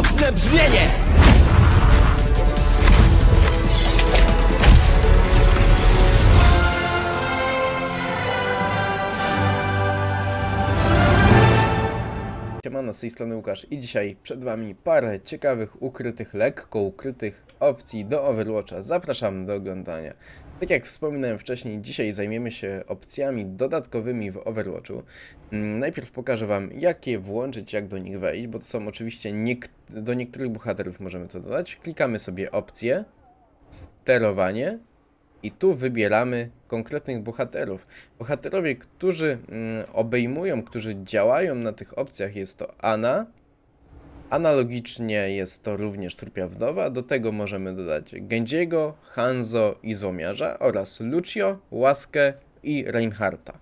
mocne brzmienie! Siemano, z tej strony Łukasz i dzisiaj przed Wami parę ciekawych, ukrytych, lekko ukrytych opcji do Overwatcha. Zapraszam do oglądania. Tak jak wspominałem wcześniej, dzisiaj zajmiemy się opcjami dodatkowymi w Overwatchu. Mm, Najpierw pokażę Wam, jak je włączyć, jak do nich wejść, bo to są oczywiście do niektórych bohaterów możemy to dodać. Klikamy sobie opcje, sterowanie i tu wybieramy konkretnych bohaterów. Bohaterowie, którzy mm, obejmują, którzy działają na tych opcjach jest to Ana. Analogicznie jest to również Trupia Wdowa. Do tego możemy dodać Genjiego, Hanzo i Złomiarza oraz Lucio, Łaskę i Reinharta.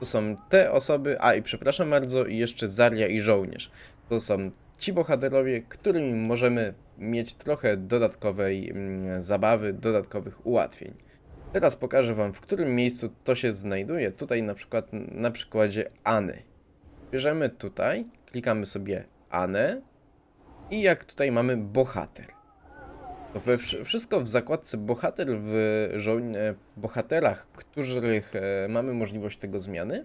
To są te osoby, a i przepraszam bardzo, i jeszcze Zarya i Żołnierz. To są ci bohaterowie, którymi możemy mieć trochę dodatkowej mm, zabawy, dodatkowych ułatwień. Teraz pokażę Wam, w którym miejscu to się znajduje. Tutaj na przykład na przykładzie Any. Bierzemy tutaj, klikamy sobie Anę i jak tutaj mamy bohater. We, wsz- wszystko w zakładce bohater w e, bohaterach, których e, mamy możliwość tego zmiany.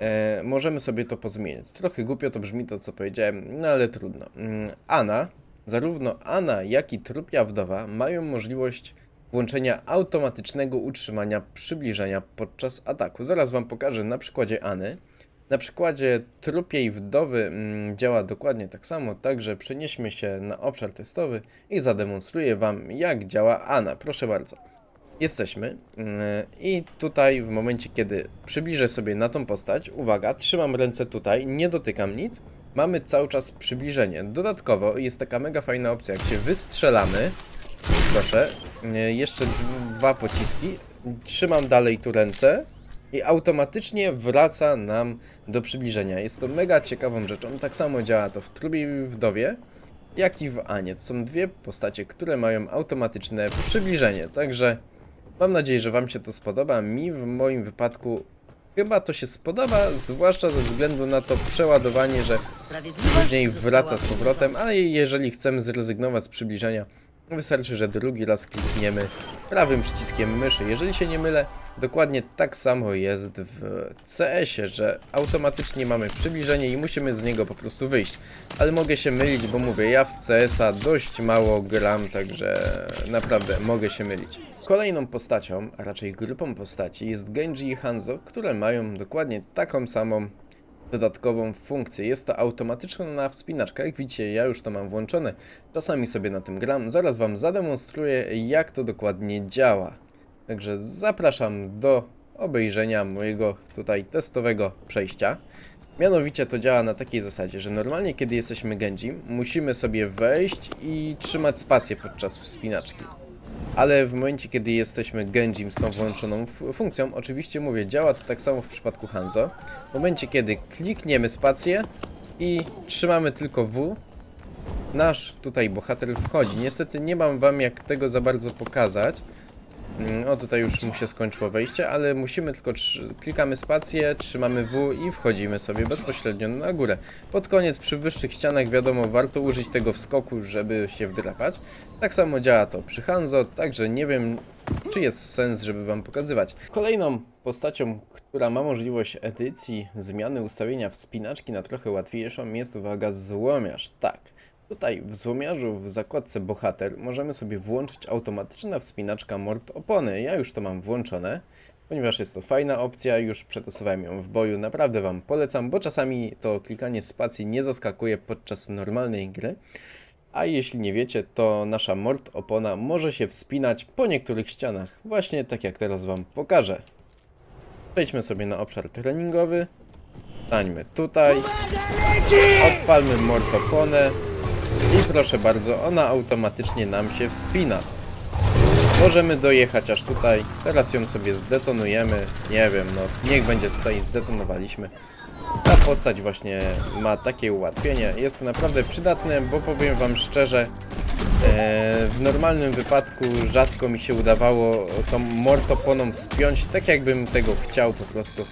E, możemy sobie to pozmieniać. Trochę głupio to brzmi to, co powiedziałem, no ale trudno. Mm, Ana, zarówno Ana, jak i Trupia Wdowa mają możliwość włączenia automatycznego utrzymania przybliżenia podczas ataku. Zaraz Wam pokażę na przykładzie Any. Na przykładzie trupiej wdowy mm, działa dokładnie tak samo, także przenieśmy się na obszar testowy i zademonstruję Wam jak działa Ana. Proszę bardzo. Jesteśmy mm, i tutaj w momencie kiedy przybliżę sobie na tą postać, uwaga, trzymam ręce tutaj, nie dotykam nic, mamy cały czas przybliżenie. Dodatkowo jest taka mega fajna opcja, jak się wystrzelamy, proszę, e, jeszcze dwa pociski, trzymam dalej tu ręce i automatycznie wraca nam do przybliżenia. Jest to mega ciekawą rzeczą, tak samo działa to w Trubie i Wdowie, jak i w Anie. To są dwie postacie, które mają automatyczne przybliżenie, także mam nadzieję, że Wam się to spodoba. Mi w moim wypadku chyba to się spodoba, zwłaszcza ze względu na to przeładowanie, że później wraca z powrotem, ale jeżeli chcemy zrezygnować z przybliżenia, wystarczy, że drugi raz klikniemy prawym przyciskiem myszy. Jeżeli się nie mylę, dokładnie tak samo jest w CS-ie, że automatycznie mamy przybliżenie i musimy z niego po prostu wyjść. Ale mogę się mylić, bo mówię, ja w CS-a dość mało gram, także naprawdę mogę się mylić. Kolejną postacią, a raczej grupą postaci jest Genji i Hanzo, które mają dokładnie taką samą dodatkową funkcję. Jest to automatyczna wspinaczka. Jak widzicie, ja już to mam włączone. Czasami sobie na tym gram. Zaraz Wam zademonstruję, jak to dokładnie działa. Także zapraszam do obejrzenia mojego tutaj testowego przejścia. Mianowicie to działa na takiej zasadzie, że normalnie kiedy jesteśmy Genji, musimy sobie wejść i trzymać spację podczas wspinaczki. Ale w momencie, kiedy jesteśmy Genjim z tą włączoną funkcją, oczywiście mówię, działa to tak samo w przypadku Hanzo. W momencie, kiedy klikniemy spację i trzymamy tylko W, nasz tutaj bohater wchodzi. Niestety nie mam wam jak tego za bardzo pokazać. Mm, O, tutaj już mu się skończyło wejście, ale musimy tylko klikamy spację, trzymamy W i wchodzimy sobie bezpośrednio na górę. Pod koniec przy wyższych ścianach wiadomo warto użyć tego wskoku, żeby się wdrapać. Tak samo działa to przy Hanzo, także nie wiem czy jest sens, żeby wam pokazywać. Kolejną postacią, która ma możliwość edycji zmiany ustawienia wspinaczki na trochę łatwiejszą jest uwaga złomiarz. Tak. Tutaj w złomiarzu w zakładce bohater możemy sobie włączyć automatyczna wspinaczka mord opony. Ja już to mam włączone, ponieważ jest to fajna opcja, już przetestowałem ją w boju, naprawdę Wam polecam, bo czasami to klikanie spacji nie zaskakuje podczas normalnej gry. A jeśli nie wiecie, to nasza mord opona może się wspinać po niektórych ścianach, właśnie tak jak teraz Wam pokażę. Przejdźmy sobie na obszar treningowy, stańmy tutaj, odpalmy mord oponę i proszę bardzo, ona automatycznie nam się wspina. Możemy dojechać aż tutaj. Teraz ją sobie zdetonujemy. Nie wiem, no niech będzie tutaj zdetonowaliśmy. Ta postać właśnie ma takie ułatwienie. Jest to naprawdę przydatne, bo powiem wam szczerze, e, w normalnym wypadku rzadko mi się udawało tą mortoponą spiąć, tak jakbym tego chciał po prostu.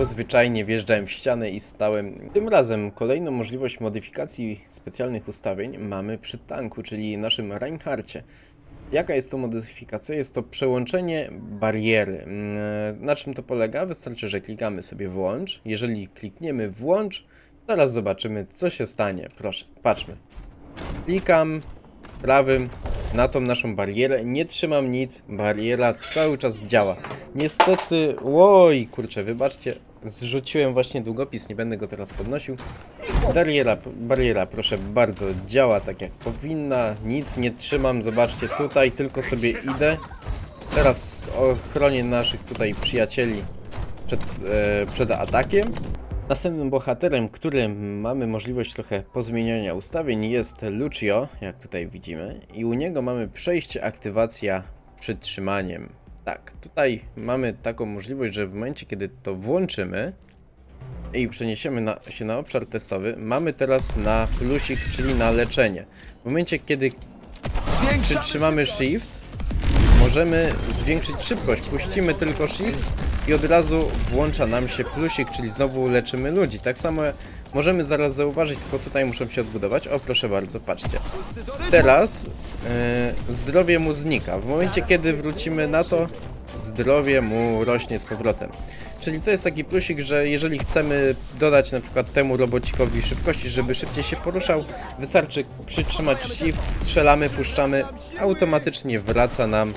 Bo zwyczajnie wjeżdżałem w ścianę i stałem. Tym razem kolejną możliwość modyfikacji specjalnych ustawień mamy przy tanku, czyli naszym Reinhardcie. Jaka jest to modyfikacja? Jest to przełączenie bariery. Mm, Na czym to polega? Wystarczy, że klikamy sobie włącz. Jeżeli klikniemy włącz, zaraz zobaczymy, co się stanie. Proszę, patrzmy. Klikam prawym na tą naszą barierę, nie trzymam nic, bariera cały czas działa. Niestety, oj, kurczę, wybaczcie, zrzuciłem właśnie długopis, nie będę go teraz podnosił. Bariera, bariera, proszę bardzo, działa tak jak powinna, nic nie trzymam, zobaczcie tutaj, tylko sobie idę. Teraz ochronię naszych tutaj przyjacieli przed, e, przed atakiem. Następnym bohaterem, którym mamy możliwość trochę pozmieniania ustawień jest Lucio, jak tutaj widzimy. I u niego mamy przejście aktywacja przytrzymaniem. Tak, tutaj mamy taką możliwość, że w momencie kiedy to włączymy i przeniesiemy na, się na obszar testowy, mamy teraz na plusik, czyli na leczenie. W momencie kiedy przytrzymamy shift, możemy zwiększyć szybkość. Puścimy tylko shift i od razu włącza nam się plusik, czyli znowu leczymy ludzi. Tak samo możemy zaraz zauważyć, tylko tutaj muszą się odbudować. O, proszę bardzo, patrzcie. Teraz e, zdrowie mu znika. W momencie, kiedy wrócimy na to, zdrowie mu rośnie z powrotem. Czyli to jest taki plusik, że jeżeli chcemy dodać na przykład temu robocikowi szybkości, żeby szybciej się poruszał, wystarczy przytrzymać shift, strzelamy, puszczamy, automatycznie wraca nam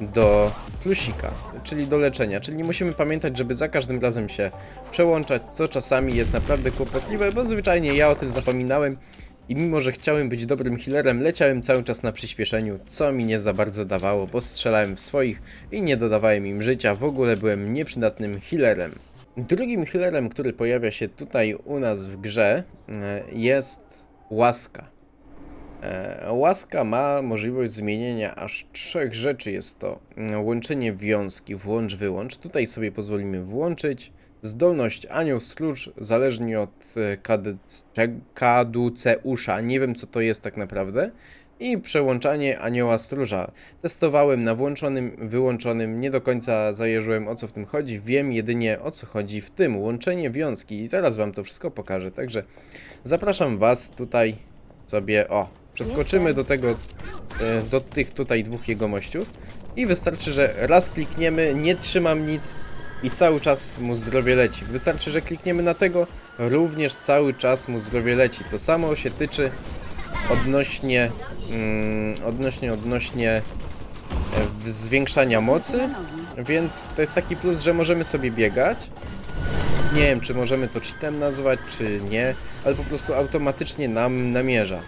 do plusika, czyli do leczenia. Czyli musimy pamiętać, żeby za każdym razem się przełączać, co czasami jest naprawdę kłopotliwe, bo zwyczajnie ja o tym zapominałem i mimo, że chciałem być dobrym healerem, leciałem cały czas na przyspieszeniu, co mi nie za bardzo dawało, bo strzelałem w swoich i nie dodawałem im życia, w ogóle byłem nieprzydatnym healerem. Drugim healerem, który pojawia się tutaj u nas w grze e, jest Łaska. E, Łaska ma możliwość zmienienia aż trzech rzeczy. Jest to mm, łączenie wiązki, włącz, wyłącz. Tutaj sobie pozwolimy włączyć. Zdolność Anioł Stróż, zależnie od e, kaduceusza, nie wiem co to jest tak naprawdę. I przełączanie Anioła Stróża. Testowałem na włączonym, wyłączonym, nie do końca zajarzyłem o co w tym chodzi. Wiem jedynie o co chodzi w tym, łączenie wiązki i zaraz wam to wszystko pokażę. Także zapraszam was tutaj sobie, o, przeskoczymy do tego, e, do tych tutaj dwóch jegomościów i wystarczy, że raz klikniemy, nie trzymam nic i cały czas mu zdrowie leci. Wystarczy, że klikniemy na tego, również cały czas mu zdrowie leci. To samo się tyczy odnośnie, mm, odnośnie, odnośnie e, zwiększania mocy, więc to jest taki plus, że możemy sobie biegać. Nie wiem, czy możemy to cheatem nazwać, czy nie, ale po prostu automatycznie nam namierza.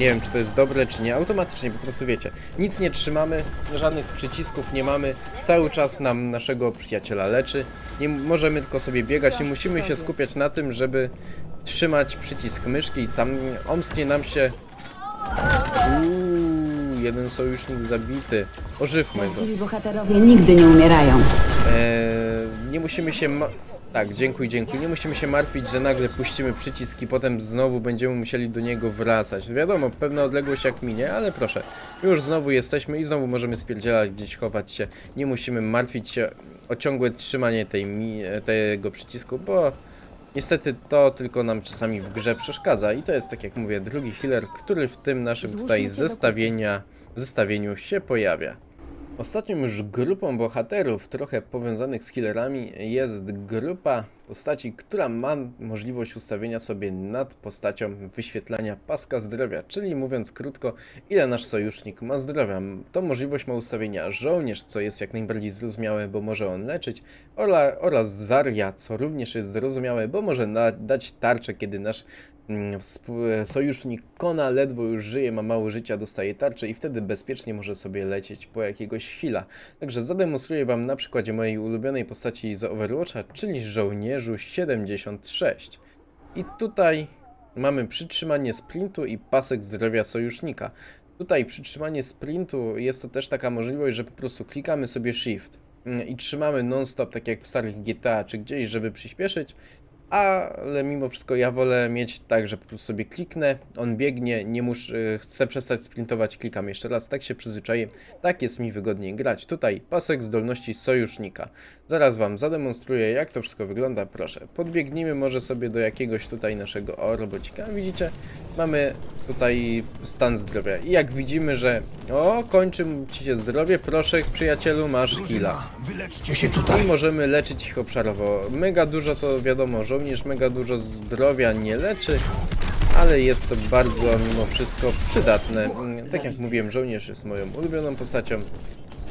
Nie wiem, czy to jest dobre, czy nie. Automatycznie po prostu wiecie. Nic nie trzymamy, żadnych przycisków nie mamy. Cały czas nam naszego przyjaciela leczy. Nie możemy tylko sobie biegać. Nie musimy się skupiać na tym, żeby trzymać przycisk myszki. Tam omsknie nam się. Uuu, jeden sojusznik zabity. Ożywmy go. Prawdziwi bohaterowie nigdy nie umierają. Eee, nie musimy się. Tak, dziękuję, dziękuję. Nie musimy się martwić, że nagle puścimy przycisk i potem znowu będziemy musieli do niego wracać. Wiadomo, pewna odległość jak minie, ale proszę, już znowu jesteśmy i znowu możemy spierdzielać, gdzieś chować się. Nie musimy martwić się o ciągłe trzymanie tej tego przycisku, bo niestety to tylko nam czasami w grze przeszkadza. I to jest, tak jak mówię, drugi healer, który w tym naszym tutaj zestawienia, zestawieniu się pojawia. Ostatnią już grupą bohaterów, trochę powiązanych z killerami, jest grupa postaci, która ma możliwość ustawienia sobie nad postacią wyświetlania paska zdrowia, czyli mówiąc krótko, ile nasz sojusznik ma zdrowia. Tą możliwość ma ustawienia żołnierz, co jest jak najbardziej zrozumiałe, bo może on leczyć, oraz Zarya, co również jest zrozumiałe, bo może dać tarczę, kiedy nasz sojusznik Kona ledwo już żyje, ma mało życia, dostaje tarczę i wtedy bezpiecznie może sobie lecieć po jakiegoś heala. Także zademonstruję Wam na przykładzie mojej ulubionej postaci z Overwatcha, czyli żołnierzu 76. I tutaj mamy przytrzymanie sprintu i pasek zdrowia sojusznika. Tutaj przytrzymanie sprintu jest to też taka możliwość, że po prostu klikamy sobie shift mm, i trzymamy non-stop, tak jak w starych GTA czy gdzieś, żeby przyspieszyć. Ale mimo wszystko ja wolę mieć tak, że po prostu sobie kliknę, on biegnie, nie muszę, chcę przestać sprintować, klikam jeszcze raz, tak się przyzwyczaiłem, tak jest mi wygodniej grać. Tutaj pasek zdolności sojusznika. Zaraz wam zademonstruję, jak to wszystko wygląda, proszę. Podbiegnijmy może sobie do jakiegoś tutaj naszego o robocika. Widzicie, mamy tutaj stan zdrowia i jak widzimy, że o, kończy ci się zdrowie, proszę przyjacielu, masz killa. I możemy leczyć ich obszarowo. Mega dużo to wiadomo, żołnierz mega dużo zdrowia nie leczy, ale jest to bardzo mimo wszystko przydatne. Tak jak mówiłem, żołnierz jest moją ulubioną postacią.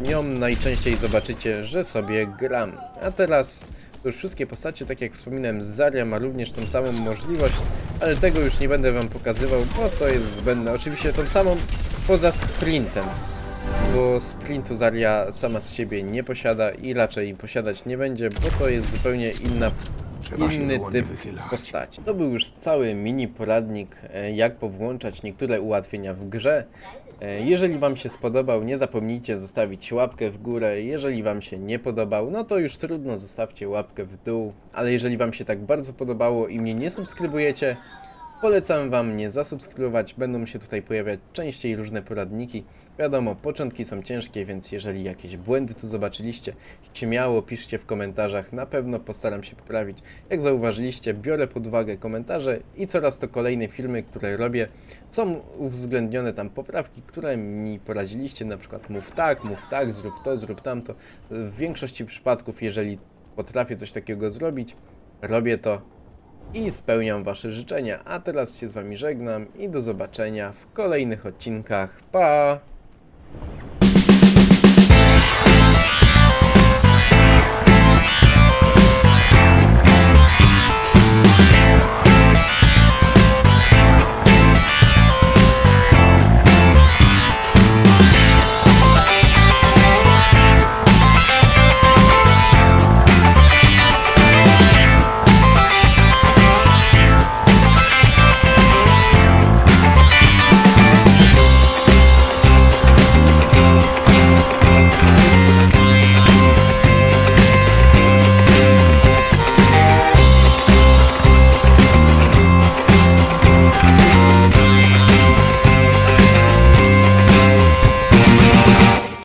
Nią najczęściej zobaczycie, że sobie gram. A teraz już wszystkie postacie, tak jak wspominałem, Zarya ma również tą samą możliwość, ale tego już nie będę wam pokazywał, bo to jest zbędne. Oczywiście tą samą poza sprintem bo sprintu Zarya sama z siebie nie posiada i raczej posiadać nie będzie, bo to jest zupełnie inna, inny typ postaci. To był już cały mini poradnik, e, jak powłączać niektóre ułatwienia w grze. E, Jeżeli Wam się spodobał, nie zapomnijcie zostawić łapkę w górę. Jeżeli Wam się nie podobał, no to już trudno, zostawcie łapkę w dół. Ale jeżeli Wam się tak bardzo podobało i mnie nie subskrybujecie, Polecam Wam nie zasubskrybować, będą się tutaj pojawiać częściej różne poradniki. Wiadomo, początki są ciężkie, więc jeżeli jakieś błędy tu zobaczyliście, śmiało piszcie w komentarzach, na pewno postaram się poprawić. Jak zauważyliście, biorę pod uwagę komentarze i coraz to kolejne filmy, które robię, są uwzględnione tam poprawki, które mi poradziliście, na przykład mów tak, mów tak, zrób to, zrób tamto. W większości przypadków, jeżeli potrafię coś takiego zrobić, robię to i spełniam Wasze życzenia. A teraz się z Wami żegnam i do zobaczenia w kolejnych odcinkach. Pa!